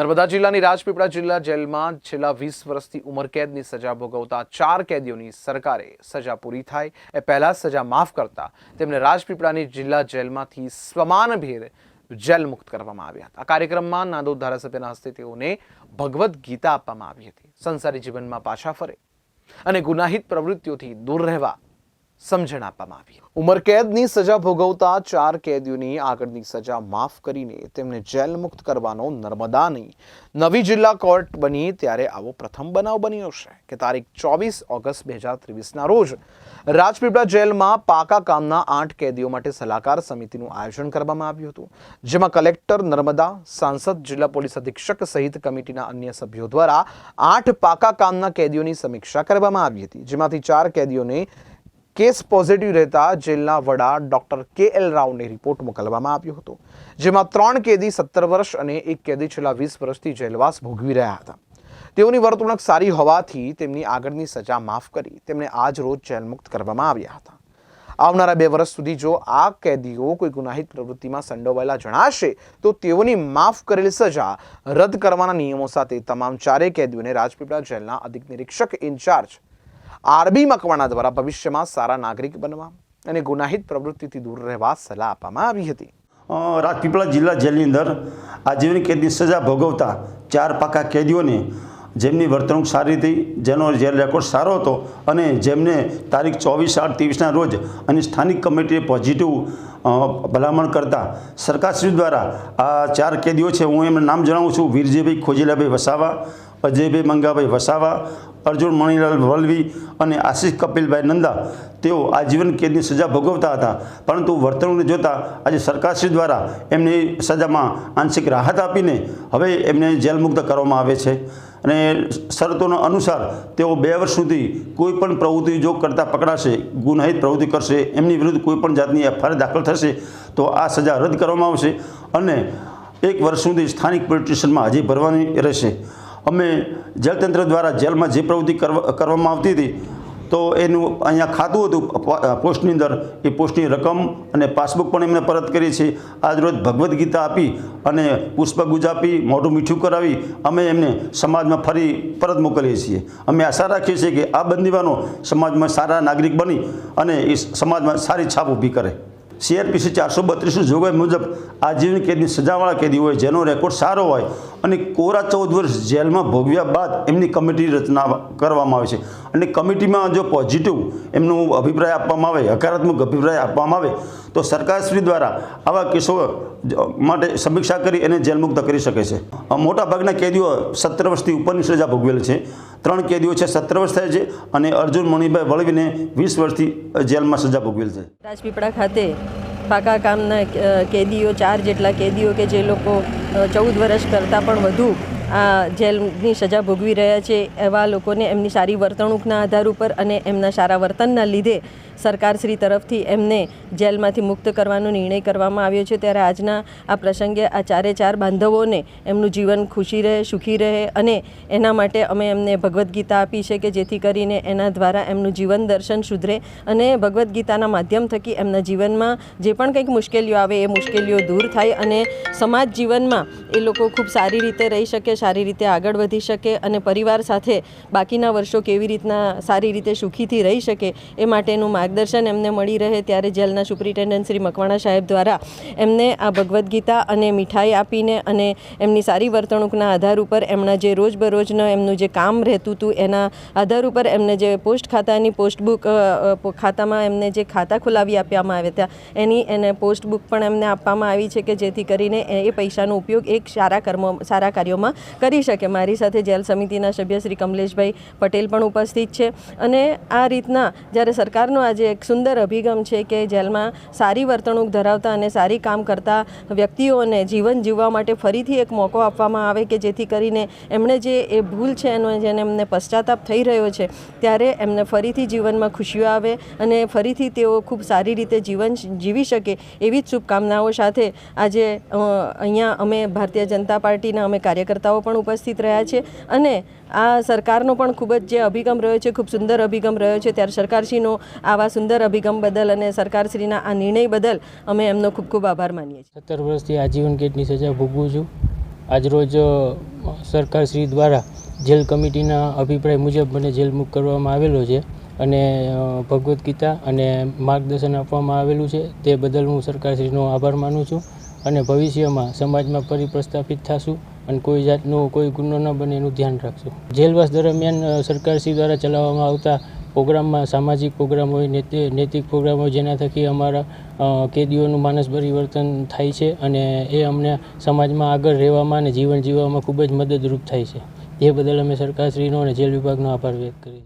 નર્મદા જિલ્લાની રાજપીપળા જિલ્લા જેલમાં છેલ્લા વીસ વર્ષથી ઉમરકેદની સજા ભોગવતા ચાર કેદીઓની સરકારે સજા પૂરી થાય. એ પહેલાં સજા માફ કરતા તેમને રાજપીપળાની જિલ્લા જેલમાંથી સમાનભેર જેલ મુક્ત કરવામાં આવ્યા હતા. આ કાર્યક્રમમાં નાંદોદ ધારાસભ્યના હસ્તે તેઓને ભગવદ્ ગીતા આપવામાં આવી હતી. સંસારી જીવનમાં પાછા ફરે અને ગુનાહિત પ્રવૃત્તિઓથી દૂર રહેવા સમજણ આપવામાં આવી. ઉંમરકેદની સજા ભોગવતા ચાર કેદીઓની આગળની સજા માફ કરીને તેમને જેલ મુક્ત કરવાનો નર્મદાની નવી જિલ્લા કોર્ટ બની ત્યારે આવો પ્રથમ બનાવ બન્યો છે કે તારીખ ચોવીસ ઓગસ્ટ બે હજાર ત્રેવીસના રોજ રાજપીપળા જેલમાં પાકા કામના આઠ કેદીઓ માટે સલાહકાર સમિતિનું આયોજન કરવામાં આવ્યું હતું, જેમાં કલેક્ટર નર્મદા, સાંસદ, જિલ્લા પોલીસ અધિક્ષક સહિત કમિટીના અન્ય સભ્યો દ્વારા આઠ પાકા કામના કેદીઓની સમીક્ષા કરવામાં આવી હતી, જેમાંથી ચાર કેદીઓને કેસ પોઝિટિવ રહેતા જેલના વડા ડોક્ટર કે એલ રાવને રિપોર્ટ મોકલવામાં આવ્યો હતો, જેમાં ત્રણ કેદી સત્તર વર્ષ અને એક કેદી છેલ્લા વીસ વર્ષથી જેલવાસ ભોગવી રહ્યા હતા. તેઓની વર્તણૂક સારી હોવાથી તેમની આગળની સજા માફ કરી તેમને આજ રોજ જેલ મુક્ત કરવામાં આવ્યા હતા. આવનારા બે વર્ષ સુધી જો આ કેદીઓ કોઈ ગુનાહિત પ્રવૃત્તિમાં સંડોવાયેલા જણાશે, તો તેઓની માફ કરેલી સજા રદ કરવાના નિયમો સાથે તમામ ચારેય કેદીઓને રાજપીપળા જેલના અધિક નિરીક્ષક ઇન્ચાર્જ આરબી મકવાણા દ્વારા ભવિષ્યમાં સારા નાગરિક બનવા અને ગુનાહિત પ્રવૃત્તિથી દૂર રહેવા સલાહ આપવામાં આવી હતી. રાજપીપળા જિલ્લા જેલની અંદર આજીવન કેદની સજા ભોગવતા ચાર પાકા કેદીઓને જેમની વર્તણૂક સારી હતી, જેનો જેલ રેકોર્ડ સારો હતો અને જેમને તારીખ ચોવીસ આઠ ત્રેવીસના રોજ અને સ્થાનિક કમિટીએ પોઝિટિવ ભલામણ કરતા સરકારશ્રી દ્વારા આ ચાર કેદીઓ છે, હું એમનું નામ જણાવું છું, વીરજીભાઈ ખોજીલાભાઈ વસાવા અજયભાઈ મંગાભાઈ વસાવા, અર્જુન, મણિલાલ વલવી અને આશિષ કપિલભાઈ નંદા, તેઓ આજીવન કેદની સજા ભોગવતા હતા. પરંતુ વર્તણૂકને જોતાં આજે સરકારશ્રી દ્વારા એમને સજામાં આંશિક રાહત આપીને હવે એમને જેલમુક્ત કરવામાં આવે છે. અને શરતોના અનુસાર તેઓ બે વર્ષ સુધી કોઈપણ પ્રવૃત્તિ જો કરતાં પકડાશે, ગુનાહિત પ્રવૃત્તિ કરશે, એમની વિરુદ્ધ કોઈ પણ જાતની એફઆઈઆર દાખલ થશે, તો આ સજા રદ કરવામાં આવશે અને એક વર્ષ સુધી સ્થાનિક પોલીસ સ્ટેશનમાં હાજરી ભરવાની રહેશે. અમે જેલતંત્ર દ્વારા જેલમાં જે પ્રવૃત્તિ કરવા કરવામાં આવતી હતી, તો એનું અહીંયા ખાતું હતું પોસ્ટની અંદર. એ પોસ્ટની રકમ અને પાસબુક પણ એમને પરત કરી છે. આજરોજ ભગવદ્ ગીતા આપી અને પુષ્પગુજ આપી, મોઢું મીઠું કરાવી, અમે એમને સમાજમાં ફરી પરત મોકલીએ છીએ. અમે આશા રાખીએ છીએ કે આ બંદીવાનો સમાજમાં સારા નાગરિક બની અને એ સમાજમાં સારી છાપ ઊભી કરે. સીઆરપીસી ચારસો બત્રીસની જોગવાઈ મુજબ આજીવન કેદની સજાવાળા કેદી હોય જેનો રેકોર્ડ સારો હોય અને કોરા ચૌદ વર્ષ જેલમાં ભોગવ્યા બાદ એમની કમિટી રચના કરવામાં આવે છે. અને કમિટીમાં જો પોઝિટિવ એમનું અભિપ્રાય આપવામાં આવે, હકારાત્મક અભિપ્રાય આપવામાં આવે, તો સરકારશ્રી દ્વારા આવા કેસો માટે સમીક્ષા કરી એને જેલમુક્ત કરી શકે છે. મોટાભાગના કેદીઓ સત્તર વર્ષથી ઉપરની સજા ભોગવેલ છે. ત્રણ કેદીઓ છે, સત્તર વર્ષ થયા છે અને અર્જુન મણિભાઈ વળવીને વીસ વર્ષથી જેલમાં સજા ભોગવેલ છે. રાજપીપળા ખાતે પાકા કામના કેદીઓ, ચાર જેટલા કેદીઓ કે જે લોકો ચૌદ વર્ષ કરતાં પણ વધુ જેલની સજા ભોગવી રહ્યા છે, એવા લોકોને એમની સારી વર્તણૂકના આધાર ઉપર અને એમના સારા વર્તનના લીધે સરકારશ્રી તરફથી એમને જેલમાંથી મુક્ત કરવાનો નિર્ણય કરવામાં આવ્યો છે. ત્યારે આજના આ પ્રસંગે આ ચારે ચાર બાંધવોને એમનું જીવન ખુશી રહે, સુખી રહે અને એના માટે અમે એમને ભગવદ્ ગીતા આપી છે કે જેથી કરીને એના દ્વારા એમનું જીવન દર્શન સુધરે અને ભગવદ્ ગીતાના માધ્યમ થકી એમના જીવનમાં જે પણ કંઈક મુશ્કેલીઓ આવે એ મુશ્કેલીઓ દૂર થાય અને સમાજ જીવનમાં એ લોકો ખૂબ સારી રીતે રહી શકે સારી રીતે આગળ વધી શકે અને પરિવાર સાથે બાકીના વર્ષો કેવી રીતના સારી રીતે સુખીથી રહી શકે એ માટેનું માર્ગદર્શન એમને મળી રહે ત્યારે જેલના સુપ્રિન્ટેન્ડન્ટ શ્રી મકવાણા સાહેબ દ્વારા એમને આ ભગવદ્ ગીતા અને મીઠાઈ આપીને અને એમની સારી વર્તણૂકના આધાર ઉપર એમના જે રોજબરોજનું એમનું જે કામ રહેતું હતું એના આધાર ઉપર એમને જે પોસ્ટ ખાતાની પોસ્ટબુક ખાતામાં એમને જે ખાતા ખોલાવી આપવામાં આવ્યા હતા, એની એને પોસ્ટબુક પણ એમને આપવામાં આવી છે કે જેથી કરીને એ પૈસાનો ઉપયોગ એક સારા કર્મો, સારા કાર્યોમાં કરી શકે. મારી સાથે જેલ સમિતિના સભ્ય શ્રી કમલેશભાઈ પટેલ પણ ઉપસ્થિત છે. અને આ રીતના જ્યારે સરકારનો આજે એક સુંદર અભિગમ છે કે જેલમાં સારી વર્તણૂક ધરાવતા અને સારી કામ કરતા વ્યક્તિઓને જીવન જીવવા માટે ફરીથી એક મોકો આપવામાં આવે કે જેથી કરીને એમણે જે એ ભૂલ છે એનો જેને એમને પશ્ચાતાપ થઈ રહ્યો છે, ત્યારે એમને ફરીથી જીવનમાં ખુશીઓ આવે અને ફરીથી તેઓ ખૂબ સારી રીતે જીવન જીવી શકે એવી જ શુભકામનાઓ સાથે આજે અહીંયા અમે ભારતીય જનતા પાર્ટીના અમે કાર્યકર્તાઓ પણ ઉપસ્થિત રહ્યા છે અને આ સરકારનો પણ ખૂબ જ જે અભિગમ રહ્યો છે, ખૂબ સુંદર અભિગમ રહ્યો છે, ત્યારે સરકારશ્રીનો આવા સુંદર અભિગમ બદલ અને સરકારશ્રીના આ નિર્ણય બદલ અમે એમનો ખૂબ ખૂબ આભાર માનીએ છીએ. સત્તર વર્ષથી આજીવન કેદની સજા ભોગવું છું. આજરોજ સરકારશ્રી દ્વારા જેલ કમિટીના અભિપ્રાય મુજબ મને જેલ મુક્ત કરવામાં આવેલો છે અને ભગવદ્ ગીતા અને માર્ગદર્શન આપવામાં આવેલું છે. તે બદલ હું સરકારશ્રીનો આભાર માનું છું અને ભવિષ્યમાં સમાજમાં ફરી પ્રસ્થાપિત થશું. અને કોઈ જાતનું, કોઈ ગુનો ન બને એનું ધ્યાન રાખશું જેલવાસ દરમિયાન સરકારશ્રી દ્વારા ચલાવવામાં આવતા પ્રોગ્રામમાં સામાજિક પ્રોગ્રામ હોય, નૈતિ- નૈતિક પ્રોગ્રામ હોય, જેના થકી અમારા કેદીઓનું માનસ પરિવર્તન થાય છે અને એ અમને સમાજમાં આગળ રહેવામાં અને જીવન જીવવામાં ખૂબ જ મદદરૂપ થાય છે. એ બદલ અમે સરકારશ્રીનો અને જેલ વિભાગનો આભાર વ્યક્ત કરીએ